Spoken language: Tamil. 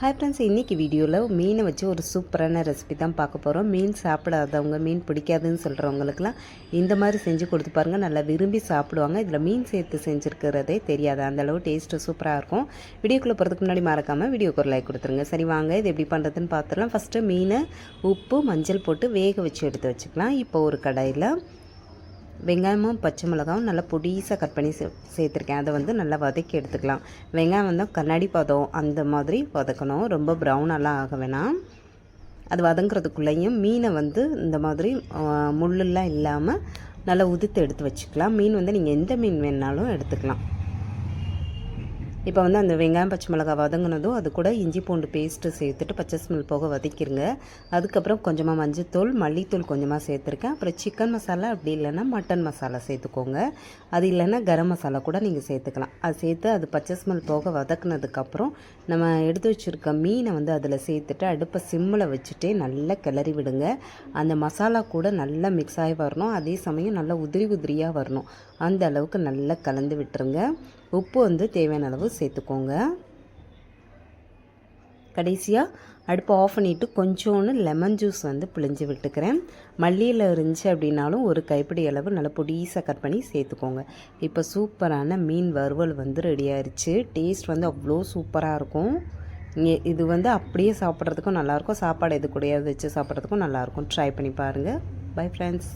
ஹாய் ஃப்ரெண்ட்ஸ் இன்றைக்கி வீடியோவில் மீனை வச்சு ஒரு சூப்பரான ரெசிபி தான் பார்க்க போகிறோம் மீன் சாப்பிடாதவங்க மீன் பிடிக்காதுன்னு சொல்கிறவங்களுக்குலாம் இந்த மாதிரி செஞ்சு கொடுத்து பாருங்கள் நல்லா விரும்பி சாப்பிடுவாங்க. இதில் மீன் சேர்த்து செஞ்சுருக்கிறதே தெரியாது. அந்தளவு டேஸ்ட்டு சூப்பராக இருக்கும். வீடியோக்குள்ளே போகிறதுக்கு முன்னாடி மறக்காமல் வீடியோக்கு ஒரு லைக் கொடுத்துருங்க. சரி வாங்க. இது எப்படி பண்ணுறதுன்னு பார்த்துடலாம். ஃபஸ்ட்டு மீனை உப்பு மஞ்சள் போட்டு வேக வச்சு எடுத்து வச்சுக்கலாம். இப்போ ஒரு கடாயில் வெங்காயமும் பச்சை மிளகாவும் நல்லா பொடிசாக கட் பண்ணி சே சேர்த்துருக்கேன். அதை வந்து நல்லா வதக்கி எடுத்துக்கலாம். வெங்காயம் வந்து கண்ணாடி பதம் அந்த மாதிரி வதக்கணும். ரொம்ப ப்ரௌனெல்லாம் ஆக வேணாம். அது வதங்குறதுக்குள்ளேயும் மீனை வந்து இந்த மாதிரி முள்ளெல்லாம் இல்லாமல் நல்லா உதுத்து எடுத்து வச்சுக்கலாம். மீன் வந்து நீங்கள் எந்த மீன் வேணாலும் எடுத்துக்கலாம். இப்போ வந்து அந்த வெங்காயம் பச்சை மிளகா வதங்கினதும் அது கூட இஞ்சி பூண்டு பேஸ்ட்டு சேர்த்துட்டு பச்சை ஸ்மெல் போக வதக்கிடுங்க அதுக்கப்புறம் கொஞ்சமாக மஞ்சத்தூள் மல்லித்தூள் கொஞ்சமாக சேர்த்துருக்கேன். அப்புறம் சிக்கன் மசாலா அப்படி இல்லைன்னா மட்டன் மசாலா சேர்த்துக்கோங்க. அது இல்லைன்னா கரம் மசாலா கூட நீங்கள் சேர்த்துக்கலாம். அது சேர்த்து அது பச்சை ஸ்மெல் போக வதக்குனதுக்கப்புறம் நம்ம எடுத்து வச்சுருக்க மீனை வந்து அதில் சேர்த்துட்டு அடுப்பை சிம்மில் வச்சுட்டே நல்லா கிளறி விடுங்க. அந்த மசாலா கூட நல்லா மிக்ஸ் ஆகி வரணும். அதே சமயம் நல்லா உதிரி உதிரியாக வரணும். அந்த அளவுக்கு நல்லா கலந்து விட்டுருங்க. உப்பு வந்து தேவையான அளவு சேர்த்துக்கோங்க. கடைசியாக அடுப்பை ஆஃப் பண்ணிவிட்டு கொஞ்சோன்னு லெமன் ஜூஸ் வந்து பிழிஞ்சு விட்டுக்கிறேன். மல்லியில் இருந்துச்சு அப்படின்னாலும் ஒரு கைப்பிடி அளவு நல்லா பொடிசாக கட் பண்ணி சேர்த்துக்கோங்க. இப்போ சூப்பரான மீன் வறுவல் வந்து ரெடி ஆயிடுச்சு டேஸ்ட் வந்து அவ்வளோ சூப்பராக இருக்கும். இது வந்து அப்படியே சாப்பிட்றதுக்கும் நல்லாயிருக்கும் சாப்பாடு எது கூடயாவது வச்சு சாப்பிட்றதுக்கும் நல்லாயிருக்கும் ட்ரை பண்ணி பாருங்கள் பை ஃப்ரெண்ட்ஸ்